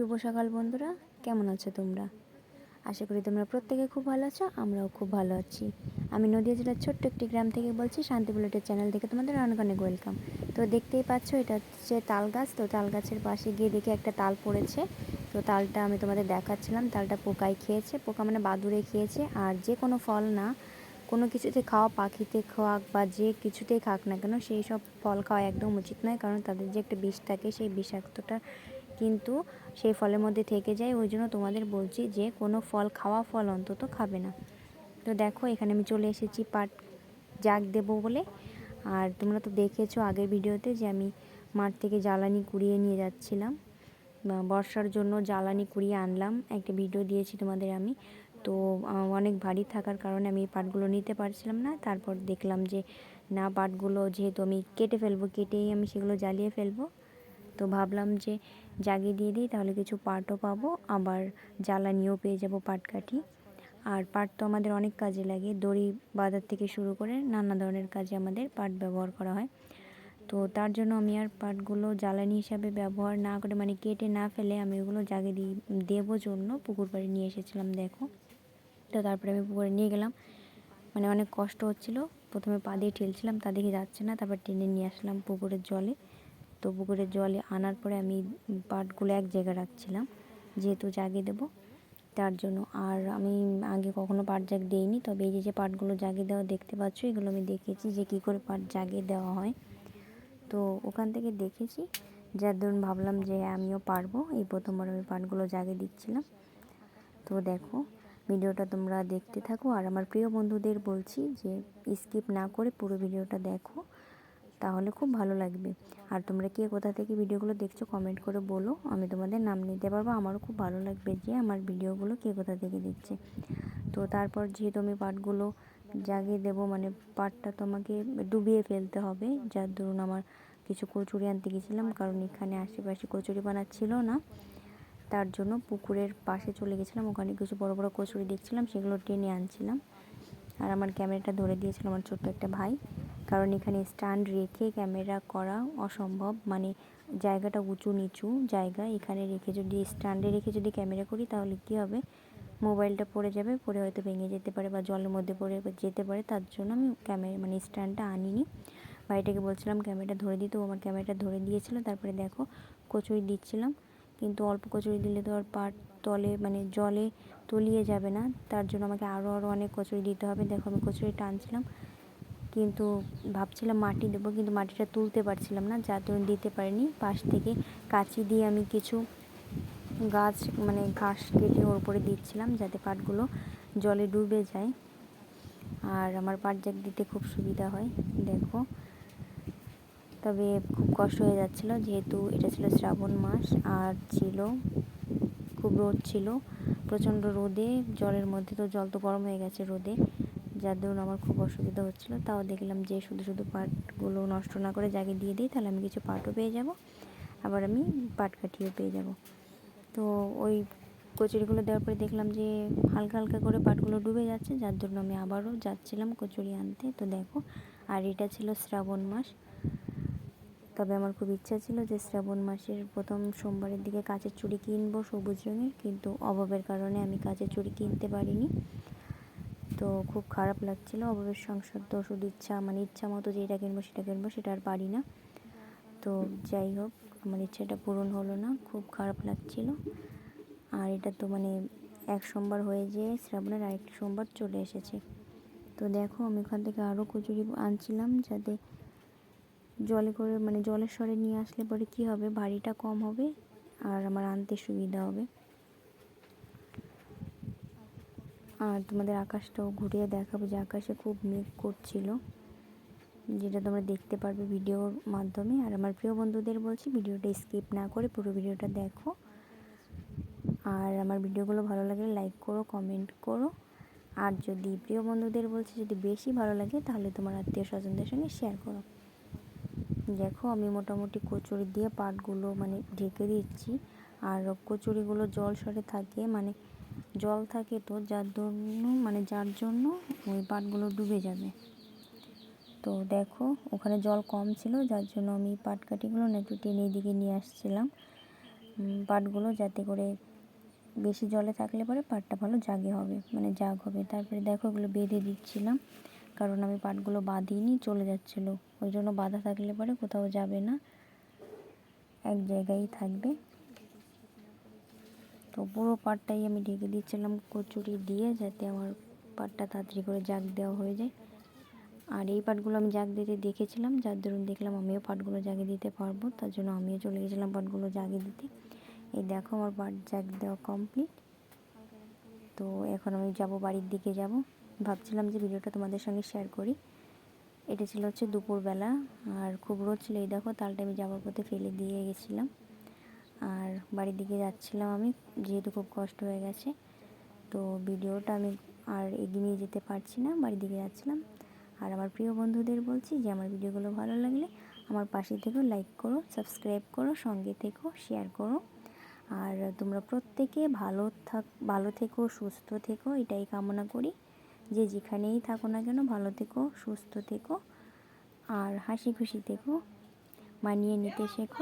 শুভ সকাল বন্ধুরা। কেমন আছো তোমরা? আশা করি তোমরা প্রত্যেকে খুব ভালো আছো, আমরাও খুব ভালো আছি। আমি নদীয়া জেলার ছোট্ট একটি গ্রাম থেকে বলছি, শান্তি বুলেটের চ্যানেল থেকে তোমাদের অনেক অনেক ওয়েলকাম তো দেখতেই পাচ্ছ, এটা হচ্ছে তাল গাছ। তো তাল গাছের পাশে গিয়ে দেখে একটা তাল পড়েছে। তো তালটা আমি তোমাদের দেখাচ্ছিলাম। তালটা পোকায় খেয়েছে। পোকা মানে বাদুরে খেয়েছে। আর যে কোনো ফল না, কোনো কিছুতে খাওয়া, পাখিতে খাওয়াক বা যে কিছুতেই খাক না কেন, সেই সব ফল খাওয়া একদম উচিত নয়। কারণ তাদের যে একটা বিষ থাকে, সেই বিষাক্তটা কিন্তু সেই ফলের মধ্যে থেকে যায়। ওই জন্য তোমাদের বলছি যে, কোনো ফল খাওয়া ফল অন্তত খাবে না। তো দেখো, এখানে আমি চলে এসেছি পাট জাগ দেবো বলে। আর তোমরা তো দেখেছ আগের ভিডিওতে যে আমি মাঠ থেকে জ্বালানি কুড়িয়ে নিয়ে যাচ্ছিলাম। বর্ষার জন্য জ্বালানি কুড়িয়ে আনলাম। একটা ভিডিও দিয়েছি তোমাদের আমি। তো অনেক ভারী থাকার কারণে আমি এই পাটগুলো নিতে পারছিলাম না। তারপর দেখলাম যে, না, পাটগুলো যেহেতু আমি কেটে ফেলব, কেটেই আমি সেগুলো জ্বালিয়ে ফেলব। তো ভাবলাম যে জাগিয়ে দিয়ে দিই, তাহলে কিছু পাটও পাবো। আবার জ্বালানিও পেয়ে যাব পাট কাঠি। আর পাট তো আমাদের অনেক কাজে লাগে। দড়ি বাজার থেকে শুরু করে নানা ধরনের কাজে আমাদের পাট ব্যবহার করা হয়। তো তার জন্য আমি আর পাটগুলো জ্বালানি হিসাবে ব্যবহার না করে মানে কেটে না ফেলে আমি ওগুলো জাগে দিয়ে দেবো জন্য। পুকুর বাড়ি নিয়ে এসেছিলাম, দেখো। তো তারপরে আমি পুকুরে নিয়ে গেলাম। মানে অনেক কষ্ট হচ্ছিল। প্রথমে পা দিয়ে ঠেলছিলাম, তা দেখে যাচ্ছে না। তারপর টেনে নিয়ে আসলাম পুকুরের জলে। তো পুকুরের জলে আনার পরে আমি পাটগুলো এক জায়গায় রাখছিলাম, যেহেতু জাগিয়ে দেবো। তার জন্য আর আমি আগে কখনো পাট জাগ দিইনি, তবে এই যে যে পাটগুলো জাগিয়ে দেওয়া দেখতে পাচ্ছ, এগুলো আমি দেখেছি যে কী করে পাট জাগিয়ে দেওয়া হয়। তো ওখান থেকে দেখেছি, যার ধরুন ভাবলাম যে আমিও পারব, এই প্রথমবার আমি পাটগুলো জাগিয়ে দিচ্ছিলাম। তো দেখো, ভিডিওটা তোমরা দেখতে থাকো। আর আমার প্রিয় বন্ধুদের বলছি যে, স্কিপ না করে পুরো ভিডিওটা দেখো। তাহলে খুব ভালো লাগবে। আর তোমরা কে কোথা থেকে ভিডিওগুলো দেখছ কমেন্ট করে বলো। আমি তোমাদের নাম নিতে পারব। আমারও খুব ভালো লাগবে যে আমার ভিডিওগুলো কে কোথা থেকে দেখছে। তো তারপর যেহেতু আমি পাটগুলো জাগিয়ে দেবো মানে পাটটা তোমাকে ডুবিয়ে ফেলতে হবে। যার ধরুন আমার কিছু কচুরি আনতে গেছিলাম, কারণ এখানে আশেপাশে কচুরি বানাচ্ছিল না। তার জন্য পুকুরের পাশে চলে গেছিলাম। ওখানে কিছু বড় বড় কচুরি দেখছিলাম, সেগুলো টেনে আনছিলাম। আর আমার ক্যামেরাটা ধরে দিয়েছিল আমার ছোট্ট একটা ভাই। কারণ এখানে স্ট্যান্ড রেখে ক্যামেরা করা অসম্ভব। মানে জায়গাটা উঁচু নিচু জায়গা। এখানে রেখে যদি, স্ট্যান্ডে রেখে যদি ক্যামেরা করি তাহলে কী হবে? মোবাইলটা পড়ে যাবে, পড়ে হয়তো ভেঙে যেতে পারে বা জলের মধ্যে পড়ে যেতে পারে। তার জন্য আমি ক্যামেরা মানে স্ট্যান্ডটা আনিনি। বাড়িটাকে বলছিলাম, ক্যামেরাটা ধরে দিতে ও আমার ক্যামেরাটা ধরে দিয়েছিল। তারপরে দেখো, কচুরি দিচ্ছিলাম। কিন্তু অল্প কচুরি দিলে তো আর পাট তলে মানে জলে তলিয়ে যাবে না। তার জন্য আমাকে আরও আরও অনেক কচুরি দিতে হবে। দেখো আমি কচুরি টানছিলাম কিন্তু ভাবছিলাম মাটি দেবো, কিন্তু মাটিটা তুলতে পারছিলাম না, যার জন্য দিতে পারিনি। পাশ থেকে কাঁচি দিয়ে আমি কিছু গাছ মানে ঘাস কেটে ওর উপরে দিচ্ছিলাম, যাতে পাটগুলো জলে ডুবে যায়। আর আমার পাট জাগ দিতে খুব সুবিধা হয়, দেখো। তবে খুব কষ্ট হয়ে যাচ্ছিল, যেহেতু এটা ছিল শ্রাবণ মাস, আর ছিল, খুব রোদ ছিল। প্রচণ্ড রোদে, জলের মধ্যে তো জল তো গরম হয়ে গেছে রোদে। যার দরুন আমার খুব অসুবিধা হচ্ছিল, তাও দেখলাম যে শুধু শুধু পাটগুলো নষ্ট না করে জাগে দিয়ে দিই, তাহলে আমি কিছু পাটও পেয়ে যাব, আবার আমি পাট কাঠিও পেয়ে যাব। তো ওই কচুরিগুলো দেওয়ার পরে দেখলাম যে হালকা হালকা করে পাটগুলো ডুবে যাচ্ছে, যার জন্য আমি আবারও যাচ্ছিলাম কচুরি আনতে। তো দেখো, আর এটা ছিল শ্রাবণ মাস। তবে আমার খুব ইচ্ছা ছিল যে শ্রাবণ মাসের প্রথম সোমবারের দিকে কাঁচের চুড়ি কিনবো সবুজ রঙের, কিন্তু অভাবের কারণে আমি কাঁচের চুড়ি কিনতে পারিনি। তো খুব খারাপ লাগছিল। অভাবের সংসার তো শুধু ইচ্ছা মানে ইচ্ছা মতো যেটা কিনবো সেটা কিনবো, সেটা আর পারি না। তো যাই হোক, আমার ইচ্ছাটা পূরণ হলো না, খুব খারাপ লাগছিল। আর এটা তো মানে এক সোমবার হয়ে যেয়ে শ্রাবণের আরেকটি সোমবার চলে এসেছে। তো দেখো, আমি ওখান থেকে আরও কচুরি আনছিলাম যাতে জলে করে মানে জলের স্বরে নিয়ে আসলে পরে কী হবে? ভারীটা কম হবে আর আমার আনতে সুবিধা হবে। আর তোমাদের আকাশটাও ঘুরিয়ে দেখাবো যে আকাশে খুব মেঘ করছিল, যেটা তোমরা দেখতে পারবে ভিডিওর মাধ্যমে। আর আমার প্রিয় বন্ধুদের বলছি, ভিডিওটা স্কিপ না করে পুরো ভিডিওটা দেখো। আর আমার ভিডিওগুলো ভালো লাগলে লাইক করো, কমেন্ট করো। আর যদি প্রিয় বন্ধুদের বলছি, যদি বেশি ভালো লাগে, তাহলে তোমার আত্মীয় স্বজনদের সঙ্গে শেয়ার করো। দেখো, আমি মোটামুটি কচুরি দিয়ে পাটগুলো মানে ঢেকে দিচ্ছি। আর কচুরিগুলো জল সরে থাকে মানে জল থাকে তো যার জন্য মানে যার জন্য ওই পাটগুলো ডুবে যাবে। তো দেখো, ওখানে জল কম ছিল, যার জন্য আমি পাটকাঠিগুলো না একটু টেনে দিকে নিয়ে আসছিলাম। পাটগুলো যাতে করে বেশি জলে থাকলে পরে পাটটা ভালো জাগে হবে মানে জাগ হবে। তারপরে দেখো ওগুলো বেঁধে দিচ্ছিলাম, কারণ আমি পাটগুলো বাঁধিনি, চলে যাচ্ছিল। ওই জন্য বাঁধা থাকলে পরে কোথাও যাবে না, এক জায়গায় থাকবে। তো পুরো পাটটাই আমি ঢেকে দিচ্ছিলাম, কচুরি দিয়ে যাতে আমার পাটটা তাড়াতাড়ি করে জাগ দেওয়া হয়ে যায়। আর এই পাটগুলো আমি জাগ দিতে দেখেছিলাম, যার দরুন দেখলাম আমিও পাটগুলো জাগে দিতে পারব, তার জন্য আমিও চলে গেছিলাম পাটগুলো জাগে দিতে। এই দেখো আমার পাট জাগ দেওয়া কমপ্লিট তো এখন আমি যাব বাড়ির দিকে যাব। ভাবছিলাম যে ভিডিওটা তোমাদের সঙ্গে শেয়ার করি। এটা ছিল হচ্ছে দুপুরবেলা, আর খুব রোদ ছিল, এই দেখো তালটা আমি যাওয়ার পথে ফেলে দিয়ে গেছিলাম। আর বাড়ির দিকে যাচ্ছিলাম আমি, যেহেতু খুব কষ্ট হয়ে গেছে, তো ভিডিওটা আমি আর এগিয়ে নিয়ে যেতে পারছি না, বাড়ির দিকে যাচ্ছিলাম। আর আমার প্রিয় বন্ধুদের বলছি যে, আমার ভিডিওগুলো ভালো লাগলে আমার পাশে থেকো লাইক করো সাবস্ক্রাইব করো, সঙ্গে থেকো শেয়ার করো। আর তোমরা প্রত্যেকে ভালো থাক, ভালো থেকো, সুস্থ থেকো, এটাই কামনা করি। যে যেখানেই থাকো না কেন, ভালো থেকো, সুস্থ থেকো, আর হাসি খুশি থেকো, মানিয়ে নিতে শেখো।